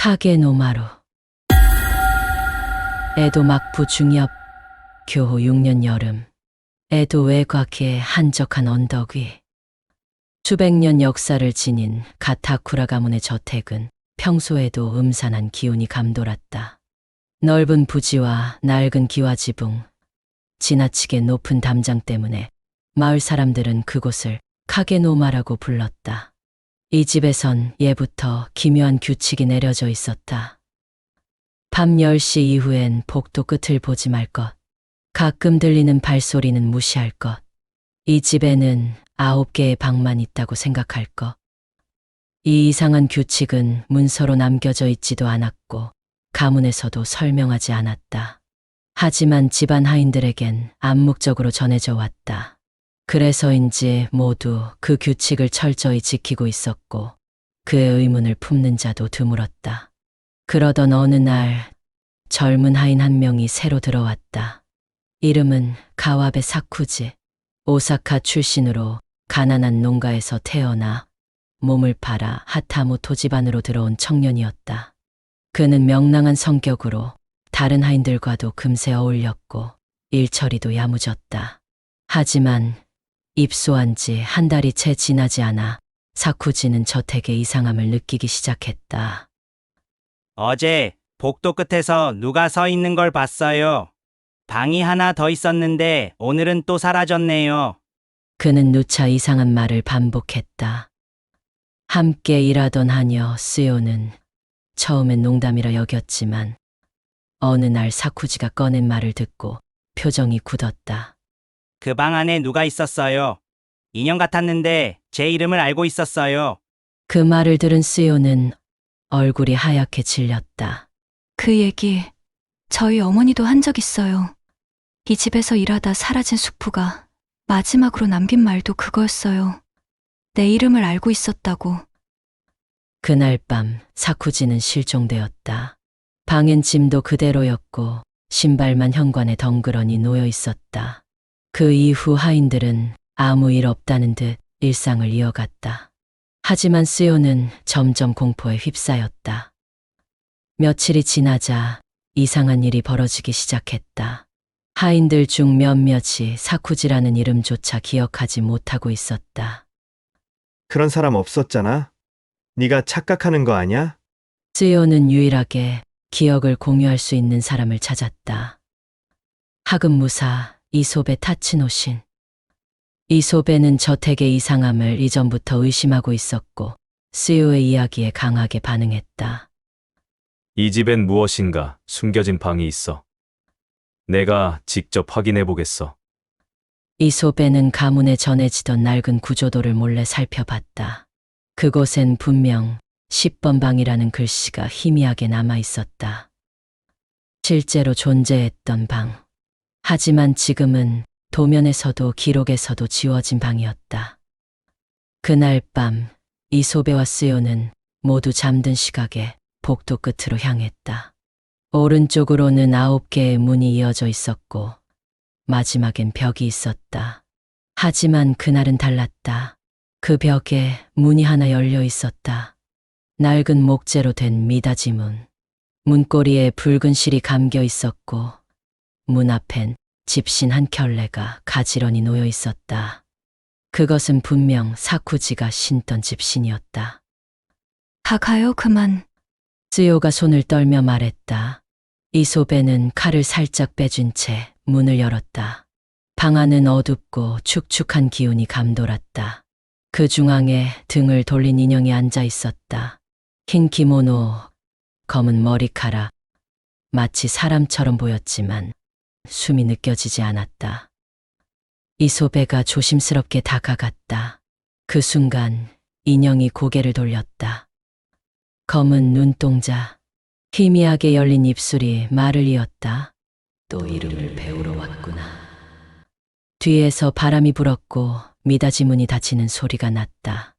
카게노마루 에도 막부 중엽 교호 6년 여름 에도 외곽의 한적한 언덕 위 수백 년 역사를 지닌 가타쿠라 가문의 저택은 평소에도 음산한 기운이 감돌았다. 넓은 부지와 낡은 기와 지붕, 지나치게 높은 담장 때문에 마을 사람들은 그곳을 카게노마라고 불렀다. 이 집에선 예부터 기묘한 규칙이 내려져 있었다. 밤 10시 이후엔 복도 끝을 보지 말 것. 가끔 들리는 발소리는 무시할 것. 이 집에는 아홉 개의 방만 있다고 생각할 것. 이 이상한 규칙은 문서로 남겨져 있지도 않았고, 가문에서도 설명하지 않았다. 하지만 집안 하인들에겐 암묵적으로 전해져 왔다. 그래서인지 모두 그 규칙을 철저히 지키고 있었고, 그의 의문을 품는 자도 드물었다. 그러던 어느 날, 젊은 하인 한 명이 새로 들어왔다. 이름은 가와베 사쿠지. 오사카 출신으로 가난한 농가에서 태어나 몸을 팔아 하타모토 집안으로 들어온 청년이었다. 그는 명랑한 성격으로 다른 하인들과도 금세 어울렸고 일처리도 야무졌다. 하지만 입소한 지 한 달이 채 지나지 않아 사쿠지는 저택의 이상함을 느끼기 시작했다. 어제 복도 끝에서 누가 서 있는 걸 봤어요. 방이 하나 더 있었는데 오늘은 또 사라졌네요. 그는 누차 이상한 말을 반복했다. 함께 일하던 하녀 스요는 처음엔 농담이라 여겼지만 어느 날 사쿠지가 꺼낸 말을 듣고 표정이 굳었다. 그 방 안에 누가 있었어요. 인형 같았는데 제 이름을 알고 있었어요. 그 말을 들은 스요는 얼굴이 하얗게 질렸다. 그 얘기 저희 어머니도 한 적 있어요. 이 집에서 일하다 사라진 숙부가 마지막으로 남긴 말도 그거였어요. 내 이름을 알고 있었다고. 그날 밤 사쿠지는 실종되었다. 방엔 짐도 그대로였고 신발만 현관에 덩그러니 놓여 있었다. 그 이후 하인들은 아무 일 없다는 듯 일상을 이어갔다. 하지만 스요는 점점 공포에 휩싸였다. 며칠이 지나자 이상한 일이 벌어지기 시작했다. 하인들 중 몇몇이 사쿠지라는 이름조차 기억하지 못하고 있었다. 그런 사람 없었잖아. 네가 착각하는 거 아냐? 스요는 유일하게 기억을 공유할 수 있는 사람을 찾았다. 하급 무사 이소베 타치노신. 이소베는 저택의 이상함을 이전부터 의심하고 있었고 스요의 이야기에 강하게 반응했다. 이 집엔 무엇인가 숨겨진 방이 있어. 내가 직접 확인해 보겠어. 이소베는 가문에 전해지던 낡은 구조도를 몰래 살펴봤다. 그곳엔 분명 10번 방이라는 글씨가 희미하게 남아 있었다. 실제로 존재했던 방. 하지만 지금은 도면에서도 기록에서도 지워진 방이었다. 그날 밤 이소베와 스요는 모두 잠든 시각에 복도 끝으로 향했다. 오른쪽으로는 아홉 개의 문이 이어져 있었고 마지막엔 벽이 있었다. 하지만 그날은 달랐다. 그 벽에 문이 하나 열려 있었다. 낡은 목재로 된 미닫이 문. 문고리에 붉은 실이 감겨 있었고 문 앞엔 집신 한 켤레가 가지런히 놓여 있었다. 그것은 분명 사쿠지가 신던 집신이었다. 다 가요, 그만. 스요가 손을 떨며 말했다. 이소베는 칼을 살짝 빼준 채 문을 열었다. 방 안은 어둡고 축축한 기운이 감돌았다. 그 중앙에 등을 돌린 인형이 앉아 있었다. 흰 기모노, 검은 머리카락. 마치 사람처럼 보였지만 숨이 느껴지지 않았다. 이소베가 조심스럽게 다가갔다. 그 순간 인형이 고개를 돌렸다. 검은 눈동자, 희미하게 열린 입술이 말을 이었다. 또 이름을 배우러 왔구나. 뒤에서 바람이 불었고 미닫이 문이 닫히는 소리가 났다.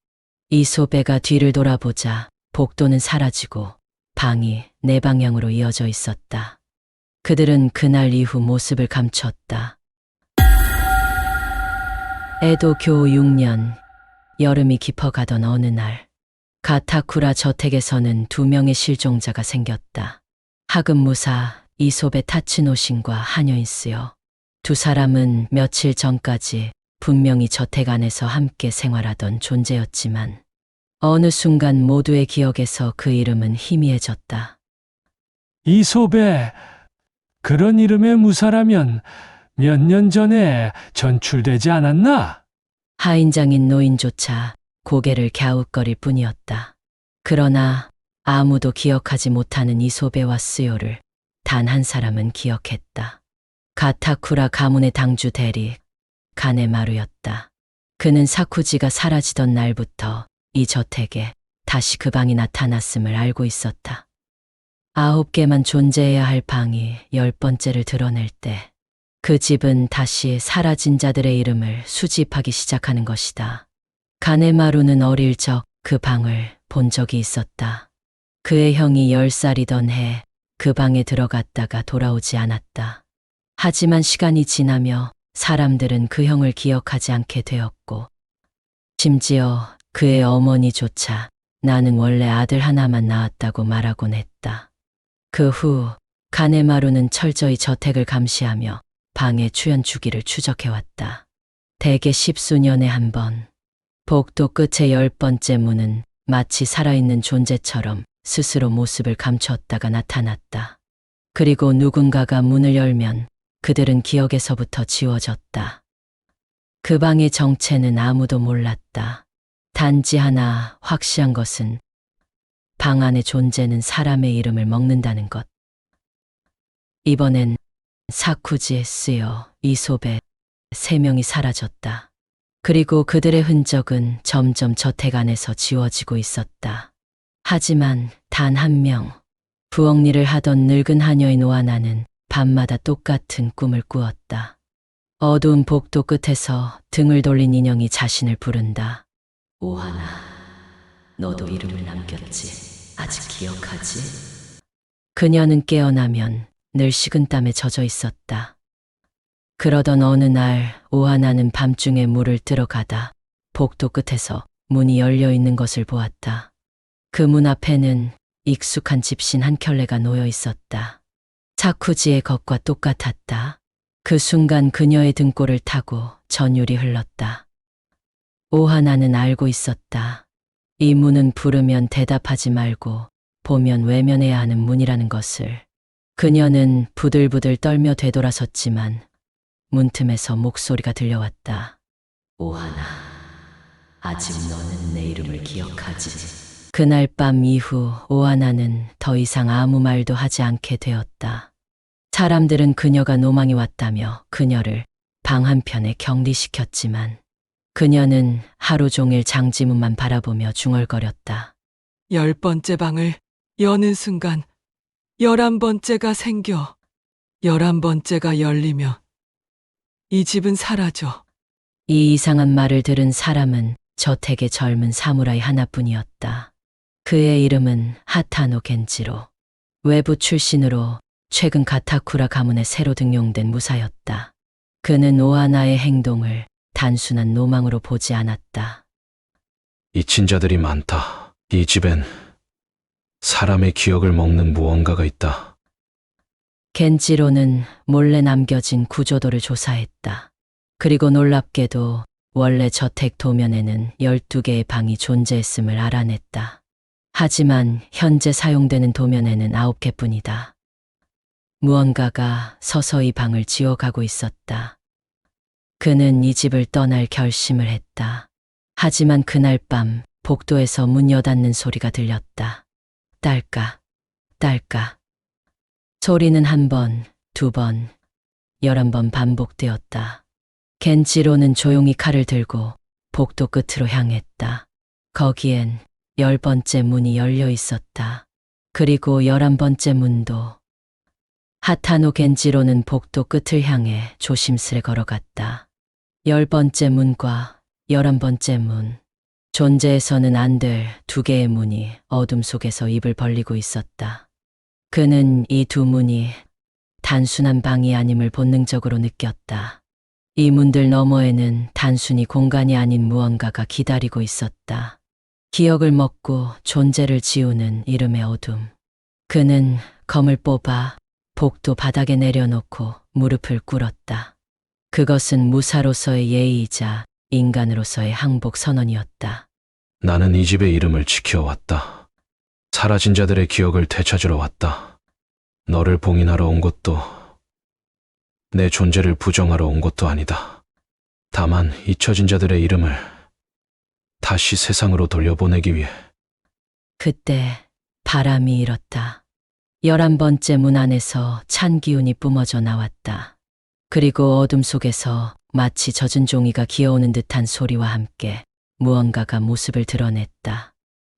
이소배가 뒤를 돌아보자 복도는 사라지고 방이 네 방향으로 이어져 있었다. 그들은 그날 이후 모습을 감췄다. 에도 교 6년, 여름이 깊어가던 어느 날, 가타쿠라 저택에서는 두 명의 실종자가 생겼다. 하급무사 이솝의 타츠노신과 한여인스요. 두 사람은 며칠 전까지 분명히 저택 안에서 함께 생활하던 존재였지만 어느 순간 모두의 기억에서 그 이름은 희미해졌다. 이솝에 그런 이름의 무사라면 몇 년 전에 전출되지 않았나? 하인장인 노인조차 고개를 갸웃거릴 뿐이었다. 그러나 아무도 기억하지 못하는 이소베와 스요를 단 한 사람은 기억했다. 가타쿠라 가문의 당주 대리 가네마루였다. 그는 사쿠지가 사라지던 날부터 이 저택에 다시 그 방이 나타났음을 알고 있었다. 아홉 개만 존재해야 할 방이 열 번째를 드러낼 때 그 집은 다시 사라진 자들의 이름을 수집하기 시작하는 것이다. 가네마루는 어릴 적 그 방을 본 적이 있었다. 그의 형이 열 살이던 해 그 방에 들어갔다가 돌아오지 않았다. 하지만 시간이 지나며 사람들은 그 형을 기억하지 않게 되었고, 심지어 그의 어머니조차 나는 원래 아들 하나만 낳았다고 말하곤 했다. 그 후 가네마루는 철저히 저택을 감시하며 방의 출연 주기를 추적해왔다. 대개 십수년에 한 번, 복도 끝의 열 번째 문은 마치 살아있는 존재처럼 스스로 모습을 감추었다가 나타났다. 그리고 누군가가 문을 열면 그들은 기억에서부터 지워졌다. 그 방의 정체는 아무도 몰랐다. 단지 하나 확실한 것은 방 안의 존재는 사람의 이름을 먹는다는 것. 이번엔 사쿠지에 쓰여 이솝에 세 명이 사라졌다. 그리고 그들의 흔적은 점점 저택 안에서 지워지고 있었다. 하지만 단 한 명, 부엌 일을 하던 늙은 하녀인 오하나는 밤마다 똑같은 꿈을 꾸었다. 어두운 복도 끝에서 등을 돌린 인형이 자신을 부른다. 오하나, 너도 이름을 남겼지. 아직 기억하지? 그녀는 깨어나면 늘 식은땀에 젖어 있었다. 그러던 어느 날 오하나는 밤중에 물을 뜨러 가다 복도 끝에서 문이 열려 있는 것을 보았다. 그 문 앞에는 익숙한 집신 한 켤레가 놓여 있었다. 사쿠지의 것과 똑같았다. 그 순간 그녀의 등골을 타고 전율이 흘렀다. 오하나는 알고 있었다. 이 문은 부르면 대답하지 말고 보면 외면해야 하는 문이라는 것을. 그녀는 부들부들 떨며 되돌아섰지만 문틈에서 목소리가 들려왔다. 오하나, 아직 너는 내 이름을 기억하지. 그날 밤 이후 오하나는 더 이상 아무 말도 하지 않게 되었다. 사람들은 그녀가 노망이 왔다며 그녀를 방 한편에 격리시켰지만 그녀는 하루 종일 장지문만 바라보며 중얼거렸다. 열 번째 방을 여는 순간 열한 번째가 생겨 열한 번째가 열리면 이 집은 사라져. 이 이상한 말을 들은 사람은 저택의 젊은 사무라이 하나뿐이었다. 그의 이름은 하타노 겐지로. 외부 출신으로 최근 가타쿠라 가문에 새로 등용된 무사였다. 그는 오하나의 행동을 단순한 노망으로 보지 않았다. 잊힌 자들이 많다. 이 집엔 사람의 기억을 먹는 무언가가 있다. 겐지로는 몰래 남겨진 구조도를 조사했다. 그리고 놀랍게도 원래 저택 도면에는 12개의 방이 존재했음을 알아냈다. 하지만 현재 사용되는 도면에는 9개뿐이다. 무언가가 서서히 방을 지워가고 있었다. 그는 이 집을 떠날 결심을 했다. 하지만 그날 밤 복도에서 문 여닫는 소리가 들렸다. 딸까, 딸까. 소리는 한 번, 두 번, 열한 번 반복되었다. 겐지로는 조용히 칼을 들고 복도 끝으로 향했다. 거기엔 열 번째 문이 열려 있었다. 그리고 열한 번째 문도. 하타노 겐지로는 복도 끝을 향해 조심스레 걸어갔다. 열 번째 문과 열한 번째 문. 존재해서는 안 될 두 개의 문이 어둠 속에서 입을 벌리고 있었다. 그는 이 두 문이 단순한 방이 아님을 본능적으로 느꼈다. 이 문들 너머에는 단순히 공간이 아닌 무언가가 기다리고 있었다. 기억을 먹고 존재를 지우는 이름의 어둠. 그는 검을 뽑아 복도 바닥에 내려놓고 무릎을 꿇었다. 그것은 무사로서의 예의이자 인간으로서의 항복 선언이었다. 나는 이 집의 이름을 지켜왔다. 사라진 자들의 기억을 되찾으러 왔다. 너를 봉인하러 온 것도 내 존재를 부정하러 온 것도 아니다. 다만 잊혀진 자들의 이름을 다시 세상으로 돌려보내기 위해 그때 바람이 일었다. 열한 번째 문 안에서 찬 기운이 뿜어져 나왔다. 그리고 어둠 속에서 마치 젖은 종이가 기어오는 듯한 소리와 함께 무언가가 모습을 드러냈다.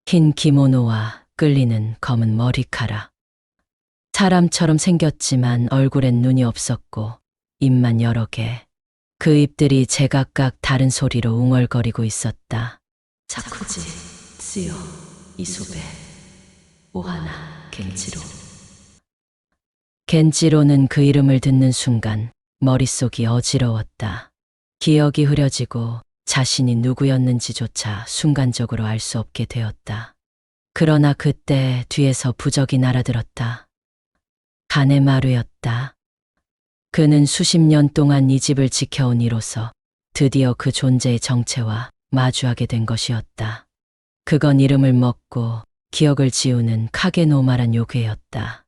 흰 기모노와 끌리는 검은 머리카락. 사람처럼 생겼지만 얼굴엔 눈이 없었고 입만 여러 개. 그 입들이 제각각 다른 소리로 웅얼거리고 있었다. 자쿠지, 쓰요, 이소베, 오하나, 겐지로. 겐지로는 그 이름을 듣는 순간 머릿속이 어지러웠다. 기억이 흐려지고 자신이 누구였는지조차 순간적으로 알 수 없게 되었다. 그러나 그때 뒤에서 부적이 날아들었다. 가네마루였다. 그는 수십 년 동안 이 집을 지켜온 이로서 드디어 그 존재의 정체와 마주하게 된 것이었다. 그건 이름을 먹고 기억을 지우는 카게노마란 요괴였다.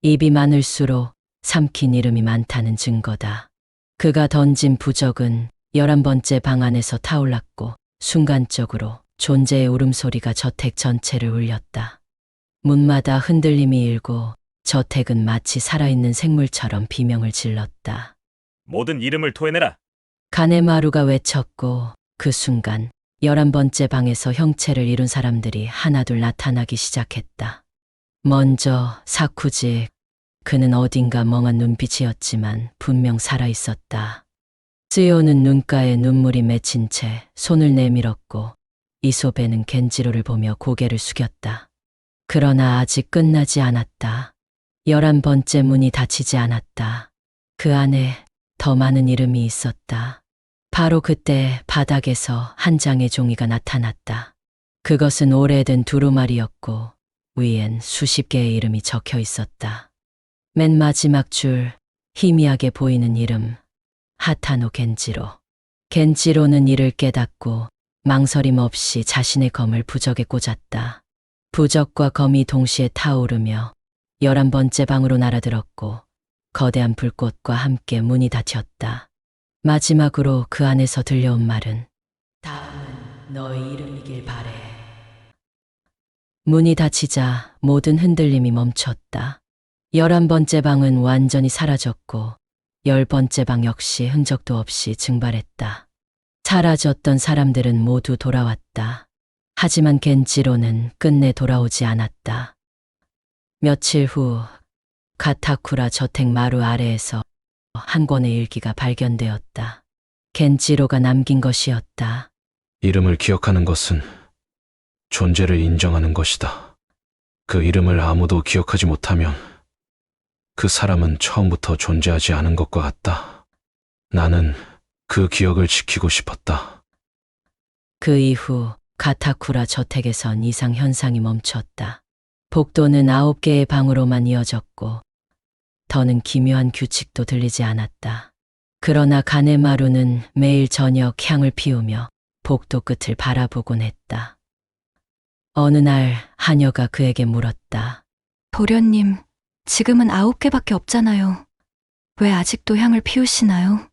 입이 많을수록 삼킨 이름이 많다는 증거다. 그가 던진 부적은 열한 번째 방 안에서 타올랐고 순간적으로 존재의 울음소리가 저택 전체를 울렸다. 문마다 흔들림이 일고 저택은 마치 살아있는 생물처럼 비명을 질렀다. 모든 이름을 토해내라. 가네마루가 외쳤고 그 순간 열한 번째 방에서 형체를 이룬 사람들이 하나둘 나타나기 시작했다. 먼저 사쿠지 그는 어딘가 멍한 눈빛이었지만 분명 살아 있었다. 쓰요는 눈가에 눈물이 맺힌 채 손을 내밀었고 이소베는 겐지로를 보며 고개를 숙였다. 그러나 아직 끝나지 않았다. 열한 번째 문이 닫히지 않았다. 그 안에 더 많은 이름이 있었다. 바로 그때 바닥에서 한 장의 종이가 나타났다. 그것은 오래된 두루마리였고 위엔 수십 개의 이름이 적혀 있었다. 맨 마지막 줄 희미하게 보이는 이름 하타노 겐지로. 겐지로는 이를 깨닫고 망설임 없이 자신의 검을 부적에 꽂았다. 부적과 검이 동시에 타오르며 열한 번째 방으로 날아들었고 거대한 불꽃과 함께 문이 닫혔다. 마지막으로 그 안에서 들려온 말은 다음은 너의 이름이길 바래. 문이 닫히자 모든 흔들림이 멈췄다. 열한 번째 방은 완전히 사라졌고 열 번째 방 역시 흔적도 없이 증발했다. 사라졌던 사람들은 모두 돌아왔다. 하지만 겐지로는 끝내 돌아오지 않았다. 며칠 후 가타쿠라 저택 마루 아래에서 한 권의 일기가 발견되었다. 겐지로가 남긴 것이었다. 이름을 기억하는 것은 존재를 인정하는 것이다. 그 이름을 아무도 기억하지 못하면 그 사람은 처음부터 존재하지 않은 것과 같다. 나는 그 기억을 지키고 싶었다. 그 이후 가타쿠라 저택에선 이상 현상이 멈췄다. 복도는 아홉 개의 방으로만 이어졌고 더는 기묘한 규칙도 들리지 않았다. 그러나 가네마루는 매일 저녁 향을 피우며 복도 끝을 바라보곤 했다. 어느 날 하녀가 그에게 물었다. 도련님, 지금은 아홉 개밖에 없잖아요. 왜 아직도 향을 피우시나요?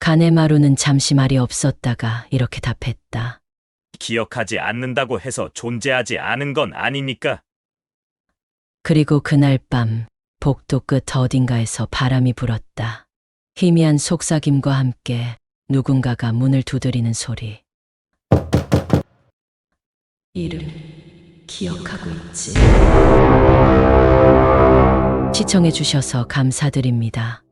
가네마루는 잠시 말이 없었다가 이렇게 답했다. 기억하지 않는다고 해서 존재하지 않은 건 아니니까. 그리고 그날 밤 복도 끝 어딘가에서 바람이 불었다. 희미한 속삭임과 함께 누군가가 문을 두드리는 소리. 이름 기억하고 있지. 시청해 주셔서 감사드립니다.